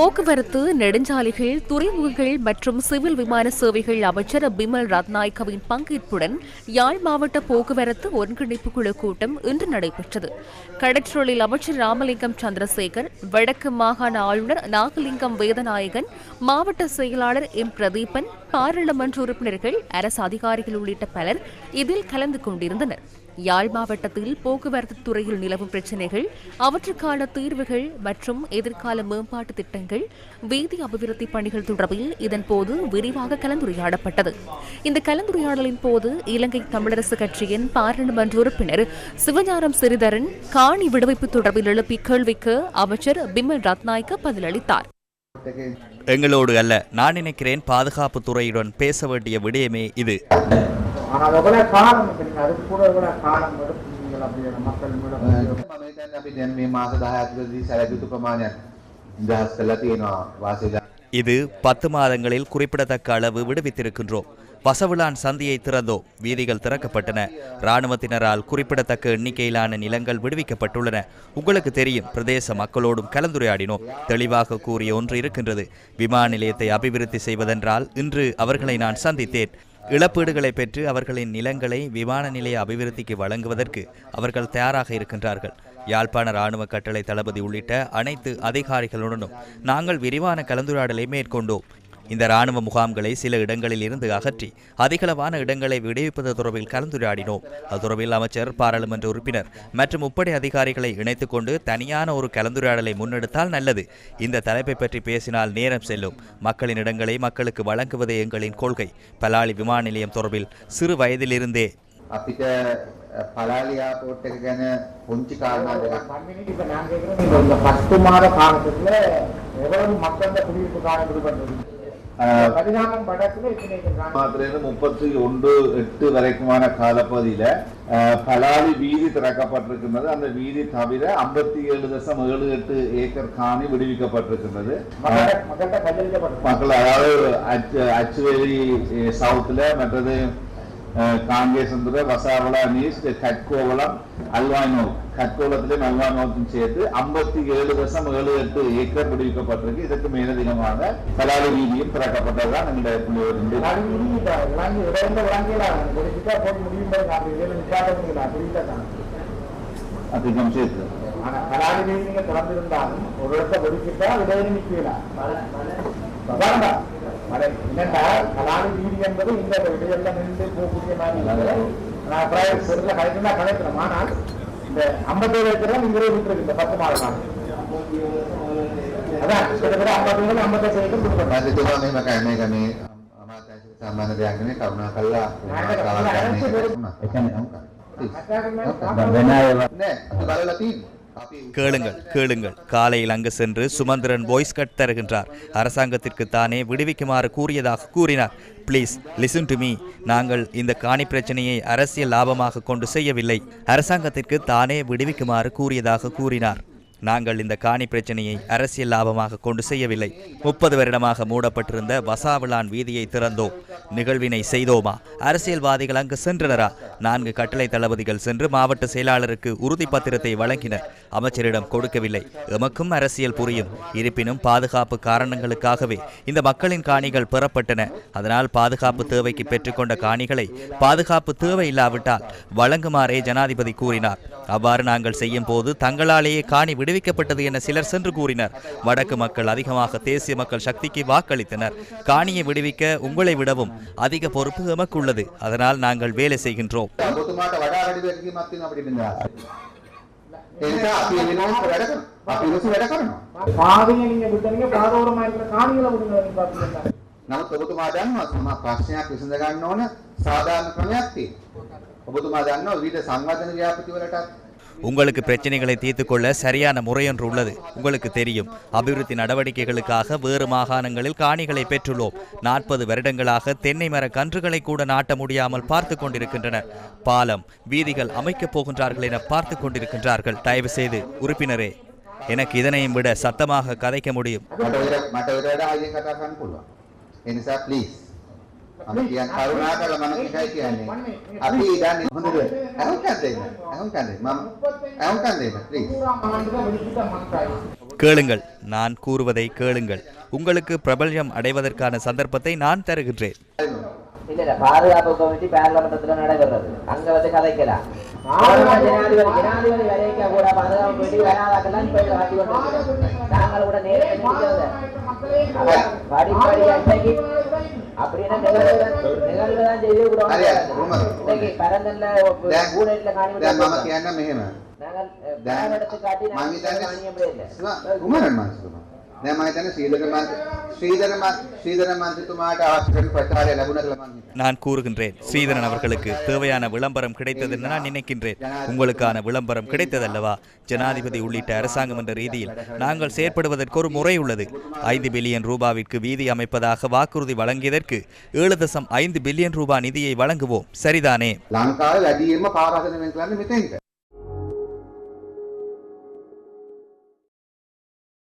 போக்குவரத்து நெடுஞ்சாலைகள் துறைமுகங்கள் மற்றும் சிவில் விமான சேவைகள் அமைச்சர் பிமல் ரத்நாயக்கவின் பங்கேற்புடன் யாழ் மாவட்ட போக்குவரத்து ஒருங்கிணைப்பு குழு கூட்டம் இன்று நடைபெற்றது. கடற்றொழில் அமைச்சர் ராமலிங்கம் சந்திரசேகர் வடக்கு மாகாண ஆளுநர் நாகலிங்கம் வேதநாயகன் மாவட்ட செயலாளர் எம். பிரதீபன் பாராளுமன்ற உறுப்பினர்கள் அரசு அதிகாரிகள் உள்ளிட்ட பலர் இதில் கலந்து கொண்டிருந்தனர். யாழ் மாவட்டத்தில் போக்குவரத்து துறையில் நிலவும் பிரச்சினைகள் அவற்றுக்கான தீர்வுகள் மற்றும் எதிர்கால மேம்பாட்டு திட்டங்கள் வீதி அபிவிருத்தி பணிகள் தொடர்பில் இதன்போது விரிவாக கலந்துரையாடப்பட்டது. இந்த கலந்துரையாடலின் போது இலங்கை தமிழரசு கட்சியின் பாராளுமன்ற உறுப்பினர் சிவஞானம் சிறிதரன் காணி விடுவிப்பு தொடர்பில் எழுப்பிய கேள்விக்கு அமைச்சர் பிமல் ரத்நாயக்க பதிலளித்தார். எங்களோடு அல்ல நான் நினைக்கிறேன் பாதுகாப்பு துறையுடன் பேச வேண்டிய விடயமே இது. ஆனால் எவ்வளவு காலம் தெரியுங்க அதுக்கு கூட எவ்வளவு காலம் எடுத்து நீங்கள் அப்படி மக்கள் மீண்டும் මම හිතන්නේ අපි දැන් මේ මාස 10 ඇතුළතදී සැලකිය යුතු ප්‍රමාණයක් නිදහස් කරලා තියෙනවා වාසී இது பத்து மாதங்களில் குறிப்பிடத்தக்க அளவு விடுவித்திருக்கின்றோம் வசவுலான் சந்தியை திறந்தோம் வீதிகள் திறக்கப்பட்டன இராணுவத்தினரால் குறிப்பிடத்தக்க எண்ணிக்கையிலான நிலங்கள் விடுவிக்கப்பட்டுள்ளன உங்களுக்கு தெரியும் பிரதேச மக்களோடும் கலந்துரையாடினோம் தெளிவாக கூறிய ஒன்று இருக்கின்றது விமான நிலையத்தை அபிவிருத்தி செய்வதென்றால் இன்று அவர்களை நான் சந்தித்தேன் இழப்பீடுகளை பெற்று அவர்களின் நிலங்களை விமான நிலைய அபிவிருத்திக்கு வழங்குவதற்கு அவர்கள் தயாராக இருக்கின்றார்கள். யாழ்ப்பாண இராணுவ கட்டளை தளபதி உள்ளிட்ட அனைத்து அதிகாரிகளுடனும் நாங்கள் விரிவான கலந்துரையாடலை மேற்கொண்டோம். இந்த இராணுவ முகாம்களை சில இடங்களில் இருந்து அகற்றி அதிகளவான இடங்களை விடுவிப்பது தொடர்பில் கலந்துரையாடினோம் அது தொடர்பில் அமைச்சர் பாராளுமன்ற உறுப்பினர் மற்றும் முப்படை அதிகாரிகளை இணைத்துக் கொண்டு தனியான ஒரு கலந்துரையாடலை முன்னெடுத்தால் நல்லது இந்த தலைப்பை பற்றி பேசினால் நேரம் செல்லும் மக்களின் இடங்களை மக்களுக்கு வழங்குவதே எங்களின் கொள்கை பலாலி விமான நிலையம் தொடர்பில் சிறு வயதிலிருந்தே අපිට පලාලි එයාපෝට් එක ගැන පුංචි කාරණා දෙකක් பண்ணிட்டு இப்ப நான் கேட்கிறேன் நீங்க இந்த முப்பத்தி ஒன்று எட்டு வரைக்குமான காலப்பகுதியில பலாலி வீதி திறக்கப்பட்டிருக்கின்றது. அந்த வீதி தவிர ஐம்பத்தி ஏழு தசம் ஏழு எட்டு ஏக்கர் காணி விடுவிக்கப்பட்டிருக்கின்றது. மக்கள் அதாவது அச்சு அச்சுவேலி சவுத்துல மற்றது அஹ், காங்கேசந்துர வசாவளா நீஸ்ட் கட்கோவளம் அல்வாய்னோ கட்கோலத்திலும் அல்வாய்னோத்தையும் சேர்த்து ஐம்பத்தி ஏழு தசம் ஏழு எட்டு ஏக்கர் விடுவிக்கப்பட்டிருக்கு இதற்கு மேலதிகமாக பலாலி வீதியும் திறக்கப்பட்டதுதான் எங்களுடைய புள்ளிவருந்து விளங்கி இப்ப விளங்கி இடையில விளங்கிடலாம் முடிச்சுட்டா போய் முடியும் போது அப்படி இதுல நிப்பாட்ட முடியல புரியுதான் அதிகம் சேர்த்து ஆனா கலாடி வீதி நீங்க திறந்திருந்தாலும் ஒரு இடத்த ஒதுக்கிட்டா இடையில நிக்கலாம் வேண்டாம் மழை என்னண்டா கலாடி வீதி என்பது இந்த இடையில நின்று போகக்கூடிய மாதிரி இருக்குது. நான் பிரைவேட் பொருட்களை கலைக்கிறதா கலைக்கிறோம் ஆனால் இந்த ஐம்பத்தேழு ஏக்கர் நீங்க விட்டுருக்கு இந்த பத்து மாத காலம் அதான் கிட்டத்தட்ட ஐம்பத்தேழு ஐம்பத்தெட்டு ஏக்கர் கொடுக்கணும் මම හිතුවා මෙහෙම කයි මේක මේ අමාත්‍යාංශයට සම්බන්ධ දෙයක් නෙමෙයි කරුණා කළා ඒ කියන්නේ නෑ අපි බලලා තියෙනවා අපි கேளுங்கள் கேளுங்கள். காலையில் அங்கு சென்று சுமந்திரன் வாய்ஸ் கட் தருகின்றார். அரசாங்கத்திற்கு தானே விடுவிக்குமாறு கூறியதாக கூறினார். ப்ளீஸ் லிசன் டு மீ நாங்கள் இந்த காணி பிரச்சனையை அரசியல் லாபமாக கொண்டு செய்யவில்லை. அரசாங்கத்திற்கு தானே விடுவிக்குமாறு கூறியதாக கூறினார். நாங்கள் இந்த காணி பிரச்சனையை அரசியல் லாபமாக கொண்டு செய்யவில்லை. முப்பது வருடமாக மூடப்பட்டிருந்த வசாவிளான் வீதியை திறந்தோம். நிகழ்வினை செய்தோமா? அரசியல்வாதிகள் அங்கு சென்றனரா? நான்கு கட்டளை தளபதிகள் சென்று மாவட்ட செயலாளருக்கு உறுதி பத்திரத்தை வழங்கினர். அமைச்சரிடம் கொடுக்கவில்லை. எமக்கும் அரசியல் புரியும். இருப்பினும் பாதுகாப்பு காரணங்களுக்காகவே இந்த மக்களின் காணிகள் பெறப்பட்டன. அதனால் பாதுகாப்பு தேவைக்கு பெற்றுக்கொண்ட காணிகளை பாதுகாப்பு தேவை இல்லாவிட்டால் வழங்குமாறே ஜனாதிபதி கூறினார். அவ்வாறு நாங்கள் செய்யும் போது தங்களாலேயே காணி விடுவிக்கப்பட்டது என சிலர் சென்று கூறினர். வடக்கு மக்கள் அதிகமாக தேசிய மக்கள் சக்திக்கு வாக்களித்தனர். காணியை விடுவிக்க உங்களை விடவும் அதிக பொறுப்பு எமக்குள்ளது அதனால் நாங்கள் வேலை செய்கின்றோம் ඔබතුමාට වඩා වැඩි වැගකීමක් තියෙනවා අපිට ඉන්න. ඒ නිසා අපි ඒ වෙනුවෙන් වැඩ කරනවා. අපි වෙනස වැඩ කරනවා. பாதையை நீங்க விட்டீங்க பாதோரமா இருக்கிற காணிகளை விடுங்க நீங்க பாத்தீங்கன்னா නමුත් ඔබතුමා දන්නවා සම ප්‍රශ්නයක් විසඳ ගන්න ඕන සාධාරණ ක්‍රමයක් තියෙනවා. ඔබතුමා දන්නවා විවිධ සංවර්ධන ව්‍යාපෘති වලටත් உங்களுக்கு பிரச்சனைகளை தீர்த்து கொள்ள சரியான முறையொன்று உள்ளது. உங்களுக்கு தெரியும் அபிவிருத்தி நடவடிக்கைகளுக்காக வேறு மாகாணங்களில் காணிகளை பெற்றுள்ளோம். நாற்பது வருடங்களாக தென்னை மர கன்றுகளை கூட நாட்ட முடியாமல் பார்த்து கொண்டிருக்கின்றனர். பாலம் வீதிகள் அமைக்கப் போகின்றார்கள் என பார்த்து கொண்டிருக்கின்றார்கள். தயவு செய்து உறுப்பினரே எனக்கு இதனையும் விட சத்தமாக கதைக்க முடியும். yang karuna kalau mana kekayaan ini api dan ini mundur ahungkan deh ahungkan deh mam ahungkan கேளுங்கள் நான் கூறுவதை கேளுங்கள் உங்களுக்கு பிரபல்யம் அடைவதற்கான சந்தர்ப்பத்தை நான் தருகின்றேன் அப்படின்னா நிகழ்வு நிகழ்வுதான் செய்து கூட හරි රුමර இன்னைக்கு பரந்தல்ல දැන් ஊழல்ல காணி දැන් මම කියන්න මෙහෙම நாங்கள் දැන් எடுத்து காட்டி මම நாங்கள் හිතන්නේ மானியம் இல்லை நான் கூறுகின்றேன். ஸ்ரீதரன் அவர்களுக்கு தேவையான விளம்பரம் கிடைத்தது என்று நான் நினைக்கின்றேன். உங்களுக்கான விளம்பரம் கிடைத்ததல்லவா? ஜனாதிபதி உள்ளிட்ட அரசாங்கம் என்ற ரீதியில் நாங்கள் செயற்படுவதற்கு ஒரு முறை உள்ளது. ஐந்து பில்லியன் ரூபாவிற்கு வீதி அமைப்பதாக வாக்குறுதி வழங்கியதற்கு ஏழு தசம் ஐந்து பில்லியன் ரூபாய் நிதியை வழங்குவோம். சரிதானே?